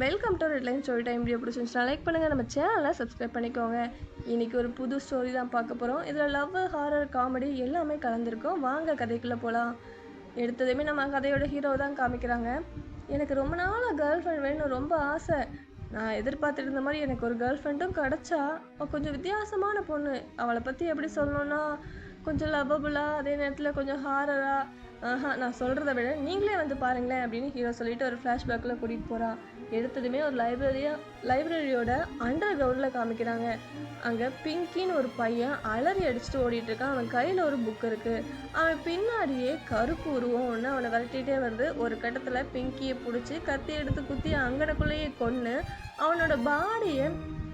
Welcome to Red Line story time. Video பிடிச்சிருந்துச்சுன்னா like பண்ணுங்கள் நம்ம சேனலை சப்ஸ்கிரைப் பண்ணிக்கோங்க. இன்றைக்கி ஒரு புது ஸ்டோரி தான் பார்க்க போகிறோம் இதில் லவ் ஹாரர் காமெடி எல்லாமே கலந்துருக்கும். வாங்க கதைக்குள்ளே போகலாம் எடுத்ததுமே நம்ம கதையோட ஹீரோ தான் காமிக்கிறாங்க. எனக்கு ரொம்ப நாளாக கேர்ள் ஃப்ரெண்ட் வேணும் ரொம்ப ஆசை. நான் எதிர்பார்த்துட்டு இருந்த மாதிரி எனக்கு ஒரு கேர்ள் ஃப்ரெண்டும் கிடச்சா கொஞ்சம் வித்தியாசமான பொண்ணு. அவளை பற்றி எப்படி சொல்லணுன்னா கொஞ்சம் லவ்வபுளாக அதே நேரத்தில் கொஞ்சம் ஹாரராக ஆஹா நான் சொல்கிறத விட நீங்களே வந்து பாருங்களேன் அப்படின்னு ஹீரோ சொல்லிட்டு ஒரு ஃப்ளாஷ்பேக்கில் கூட்டிகிட்டு போகிறான் எடுத்ததுமே ஒரு லைப்ரரியாக லைப்ரரியோட அண்டர் கிரவுண்டில் காமிக்கிறாங்க. அங்கே பிங்கின்னு ஒரு பையன் அலறி அடிச்சுட்டு ஓடிட்டுருக்கான் அவன் கையில் ஒரு புக் இருக்குது அவன் பின்னாடியே கருப்பு உருவம் ஒன்று அவனை விரட்டிகிட்டே வந்து ஒரு கட்டத்தில் பிங்கியை பிடிச்சி கத்தி எடுத்து குத்தி அங்கனக்குள்ளேயே கொன்று அவனோட பாடியை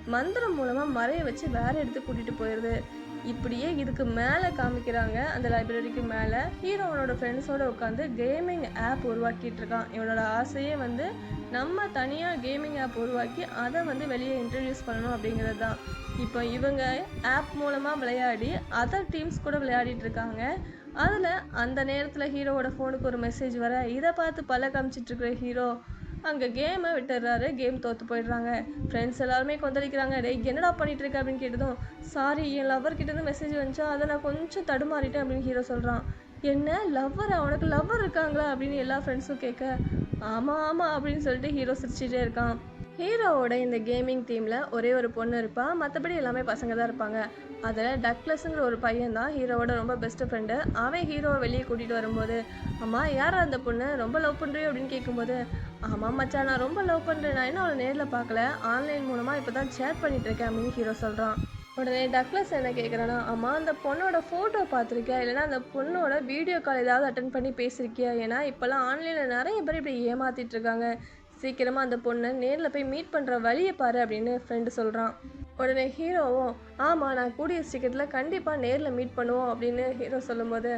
மந்திரம் மூலமாக மறைய வச்சு வேற எடுத்து கூட்டிகிட்டு போயிடுது இப்படியே இதுக்கு மேலே காமிக்கிறாங்க. அந்த லைப்ரரிக்கு மேலே ஹீரோ அவனோட ஃப்ரெண்ட்ஸோட உட்காந்து கேமிங் ஆப் உருவாக்கிட்டு இருக்கான். இவனோட ஆசையே வந்து நம்ம தனியாக கேமிங் ஆப் உருவாக்கி அதை வந்து வெளியே இன்ட்ரடியூஸ் பண்ணணும் அப்படிங்கிறது தான். இப்போ இவங்க ஆப் மூலமாக விளையாடி அதர் டீம்ஸ் கூட விளையாடிட்டு இருக்காங்க. அதில் அந்த நேரத்தில் ஹீரோவோட ஃபோனுக்கு ஒரு மெசேஜ் வர இதை பார்த்து பல காமிச்சிட்ருக்குற ஹீரோ அங்கே கேமை விட்டுடுறாரு. கேம் தோற்று போயிடுறாங்க. ஃப்ரெண்ட்ஸ் எல்லாருமே கொந்தளிக்கிறாங்க. டேய் என்னடா பண்ணிகிட்ருக்க அப்படின்னு கேட்டதும் சாரி என் லவ்வர்கிட்டேருந்து மெசேஜ் வந்துச்சா? அதை நான் கொஞ்சம் தடுமாறிட்டேன் அப்படின்னு ஹீரோ சொல்கிறான் என்ன? லவ்வர் அவனுக்கு லவ்வர் இருக்காங்களா? அப்படின்னு எல்லா ஃப்ரெண்ட்ஸும் கேட்க ஆமாம் ஆமாம் அப்படின்னு சொல்லிட்டு ஹீரோ சிரிச்சிட்டே இருக்கான். ஹீரோவோட இந்த கேமிங் டீமில் ஒரே ஒரு பொண்ணு இருப்பாள் மற்றபடி எல்லாமே பசங்க தான் இருப்பாங்க. அதில் டக்லஸ்ங்கிற ஒரு பையன் தான் ஹீரோவோட ரொம்ப பெஸ்ட் ஃப்ரெண்டு அவன் ஹீரோவை வெளியே கூட்டிகிட்டு வரும்போது அம்மா யாரா அந்த பொண்ணு? ரொம்ப லவ் பண்ணுறியோ அப்படின்னு கேட்கும்போது ஆமாம் மச்சான் நான் ரொம்ப லவ் பண்ணுறேன் நான் இன்னும் அவளை நேரில் பார்க்கல. ஆன்லைன் மூலமாக இப்போ தான் சேட் பண்ணிகிட்டு இருக்கேன் அப்படின்னு ஹீரோ சொல்கிறான் உடனே டக்ளஸ் என்ன கேட்குறான்னா அம்மா அந்த பொண்ணோட ஃபோட்டோ பார்த்துருக்கியா? இல்லைன்னா அந்த பொண்ணோட வீடியோ கால் ஏதாவது அட்டன் பண்ணி பேசியிருக்கியா? ஏன்னா இப்போல்லாம் ஆன்லைனில் நிறைய பேர் இப்படி ஏமாற்றிட்டு இருக்காங்க. சீக்கிரமாக அந்த பொண்ணை நேரில் போய் மீட் பண்ணுற வழியை பாரு அப்படின்னு ஃப்ரெண்டு சொல்கிறான் உடனே ஹீரோவும் ஆமாம் நான் கூடிய சீக்கிரத்தில் கண்டிப்பாக நேரில் மீட் பண்ணுவோம் அப்படின்னு ஹீரோ சொல்லும்போது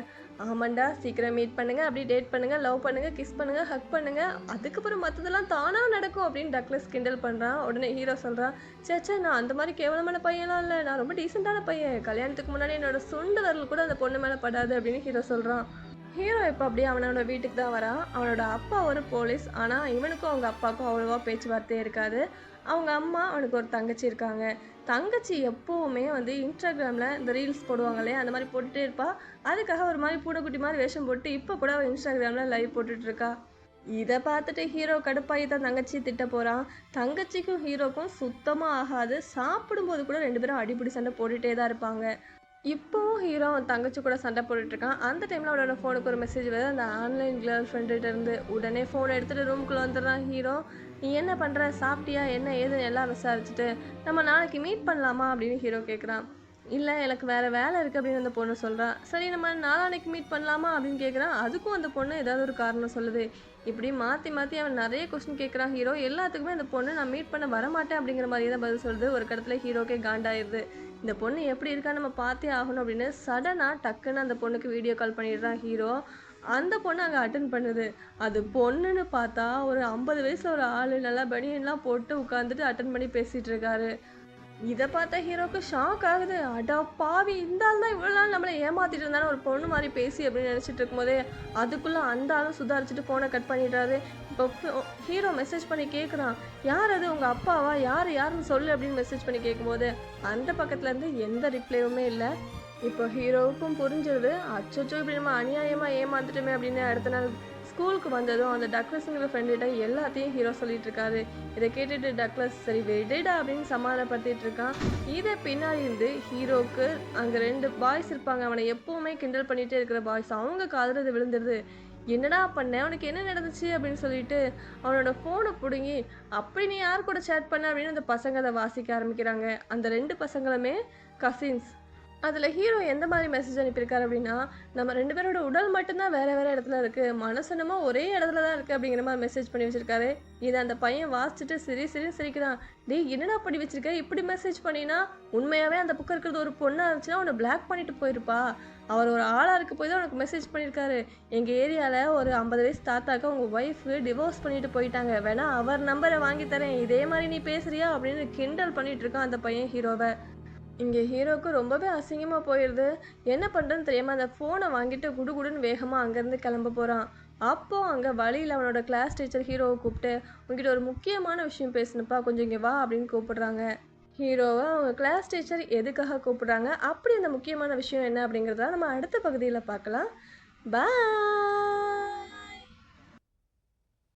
ஆமாண்டா சீக்கிரம் மீட் பண்ணுங்கள் அப்படி டேட் பண்ணுங்கள் லவ் பண்ணுங்கள் கிஸ் பண்ணுங்கள் ஹக் பண்ணுங்கள் அதுக்கப்புறம் மற்றதெல்லாம் தானாக நடக்கும் அப்படின்னு டக்ளஸ் கிண்டல் பண்ணுறான் உடனே ஹீரோ சொல்கிறான் சேச்சே நான் அந்த மாதிரி கேவலமான பையன்லாம் இல்லை. நான் ரொம்ப டீசெண்டான பையன். கல்யாணத்துக்கு முன்னாடி என்னோடய சுண்டு வரல் கூட அந்த பொண்ணு மேலே படாது அப்படின்னு ஹீரோ சொல்கிறான் ஹீரோ இப்போ அப்படியே அவனோட வீட்டுக்கு தான் வரான் அவனோட அப்பா ஒரு போலீஸ். ஆனால் இவனுக்கும் அவங்க அப்பாவுக்கும் அவ்வளோவா பேச்சுவார்த்தையே இருக்காது. அவங்க அம்மா அவனுக்கு ஒரு தங்கச்சி இருக்காங்க. தங்கச்சி எப்போவுமே வந்து இன்ஸ்டாகிராமில் இந்த ரீல்ஸ் போடுவாங்க இல்லையா? அந்த மாதிரி போட்டுகிட்டே இருப்பாள் அதுக்காக ஒரு மாதிரி பூனைக்குட்டி மாதிரி வேஷம் போட்டு இப்போ கூட அவள் இன்ஸ்டாகிராமில் லைவ் போட்டுட்ருக்கா இதை பார்த்துட்டு ஹீரோ கடுப்பாகி தான் தங்கச்சி திட்ட போகிறான் தங்கச்சிக்கும் ஹீரோக்கும் சுத்தமாக ஆகாது. சாப்பிடும்போது கூட ரெண்டு பேரும் அடிப்பிடி சண்டை போட்டுகிட்டே தான் இருப்பாங்க. இப்போவும் ஹீரோ அவன் தங்கச்சி கூட சண்டை போட்டுட்டு இருக்கான் அந்த டைமில் அவனோட ஃபோனுக்கு ஒரு மெசேஜ் வருது. அந்த ஆன்லைன் கேர்ள் ஃப்ரெண்டுகிட்ட இருந்து உடனே ஃபோனை எடுத்துகிட்டு ரூமுக்குள்ளே வந்துடுறான் ஹீரோ நீ என்ன பண்ணுற சாப்பிட்டியா? என்ன ஏதுன்னு எல்லாம் விசாரிச்சுட்டு நம்ம நாளைக்கு மீட் பண்ணலாமா அப்படின்னு ஹீரோ கேட்குறான் இல்லை எனக்கு வேறு வேலை இருக்குது அப்படின்னு அந்த பொண்ணு சொல்கிறான் சரி நம்ம நாளானைக்கு மீட் பண்ணலாமா அப்படின்னு கேட்குறான் அதுக்கும் அந்த பொண்ணு ஏதாவது ஒரு காரணம் சொல்லுது. இப்படி மாற்றி மாற்றி அவன் நிறைய கொஸ்டின் கேட்குறான் ஹீரோ எல்லாத்துக்குமே அந்த பொண்ணு நான் மீட் பண்ண வரமாட்டேன் அப்படிங்கிற மாதிரி தான் பதில் சொல்லுது. ஒரு கடத்துல ஹீரோக்கே காண்டாயிருது. இந்த பொண்ணு எப்படி இருக்கா நம்ம பார்த்தே ஆகணும் அப்படின்னு சடனாக டக்குன்னு அந்த பொண்ணுக்கு வீடியோ கால் பண்ணிடுறான் ஹீரோ அந்த பொண்ணு அங்கே அட்டன் பண்ணுது. அது பொண்ணுன்னு பார்த்தா ஒரு ஐம்பது வயசில் ஒரு ஆள் நல்லா பனியன்லாம் போட்டு உட்காந்துட்டு அட்டன் பண்ணி பேசிகிட்டு இருக்காரு. இதை பார்த்தா ஹீரோக்கு ஷாக் ஆகுது. அடா பாவி இந்த ஆள் தான் இவ்வளோ நாள் நம்மளை ஏமாத்திட்டு இருந்தாலும் ஒரு பொண்ணு மாதிரி பேசி அப்படின்னு நினச்சிட்டு இருக்கும்போதே அதுக்குள்ளே அந்த ஆளும் சுதாரிச்சுட்டு ஃபோனை கட் பண்ணிடுறாரு. இப்போ ஹீரோ மெசேஜ் பண்ணி கேட்குறான் யார் அது? உங்கள் அப்பாவா? யார்? யாருன்னு சொல்லு அப்படின்னு மெசேஜ் பண்ணி கேட்கும்போது அந்த பக்கத்துலேருந்து எந்த ரிப்ளைவுமே இல்லை. இப்போ ஹீரோவுக்கும் புரிஞ்சிருது. அச்சோ இப்படி நம்ம அநியாயமாக ஏமாந்துட்டோமே அப்படின்னு அடுத்த நாள் ஸ்கூலுக்கு வந்ததும் அந்த டக்ளஸ்ங்கிற ஃப்ரெண்டுகிட்ட எல்லாத்தையும் ஹீரோ சொல்லிட்டு இருக்காரு இதை கேட்டுட்டு டக்ளஸ் சரி விடுடா அப்படின்னு சமாதானப்படுத்திட்டு இருக்கான். இதை பின்னாடி இருந்து ஹீரோக்கு அங்கே ரெண்டு பாய்ஸ் இருப்பாங்க. அவனை எப்போவுமே கிண்டல் பண்ணிகிட்டே இருக்கிற பாய்ஸ் அவங்க காதலது விழுந்துருது. என்னடா பண்ண? அவனுக்கு என்ன நடந்துச்சு? அப்படின்னு சொல்லிட்டு அவனோட ஃபோனை பிடுங்கி அப்படி நீ யார் கூட சேட் பண்ண? அப்படின்னு அந்த பசங்க அதை வாசிக்க ஆரம்பிக்கிறாங்க. அந்த ரெண்டு பசங்களுமே கசின்ஸ் அதில் ஹீரோ எந்த மாதிரி மெசேஜ் அனுப்பியிருக்காரு அப்படின்னா நம்ம ரெண்டு பேரோட உடல் மட்டும்தான் வேறு வேறு இடத்துல இருக்குது மனசனமா ஒரே இடத்துல தான் இருக்குது அப்படிங்கிற மாதிரி மெசேஜ் பண்ணி வச்சுருக்காரு. இதை அந்த பையன் வாசிச்சுட்டு சிரி சிரி சிரிக்கிறான். டேய் என்னடா படி வச்சிருக்க? இப்படி மெசேஜ் பண்ணினா உண்மையாகவே அந்த பக்கம் இருக்கிறது ஒரு பொண்ணாக இருந்துச்சுன்னா உன்னை பிளாக் பண்ணிட்டு போயிருப்பா. அவர் ஒரு ஆளாக இருக்க போய் தான் உனக்கு மெசேஜ் பண்ணியிருக்காரு. எங்கள் ஏரியாவில் ஒரு ஐம்பது வயசு தாத்தாக்க உங்கள் ஒய்ஃபு டிவோர்ஸ் பண்ணிட்டு போயிட்டாங்க. வேணா அவர் நம்பரை வாங்கி தரேன். இதே மாதிரி நீ பேசுறியா? அப்படின்னு கிண்டல் பண்ணிட்டு இருக்கான் அந்த பையன் ஹீரோவை இங்கே ஹீரோவுக்கு ரொம்பவே அசிங்கமாக போயிடுது என்ன பண்ணுறதுன்னு தெரியாமல் அந்த ஃபோனை வாங்கிட்டு குடுகுடுன்னு வேகமாக அங்கேருந்து கிளம்ப போகிறான் அப்போ அங்கே வழியில் அவனோட கிளாஸ் டீச்சர் ஹீரோவை கூப்பிட்டு உங்ககிட்ட ஒரு முக்கியமான விஷயம் பேசணுப்பா கொஞ்சம் இங்கே வா அப்படின்னு கூப்பிடுறாங்க. ஹீரோவை அவங்க கிளாஸ் டீச்சர் எதுக்காக கூப்பிடுறாங்க? அப்படி அந்த முக்கியமான விஷயம் என்ன அப்படிங்கிறத நம்ம அடுத்த பகுதியில் பார்க்கலாம். பாய்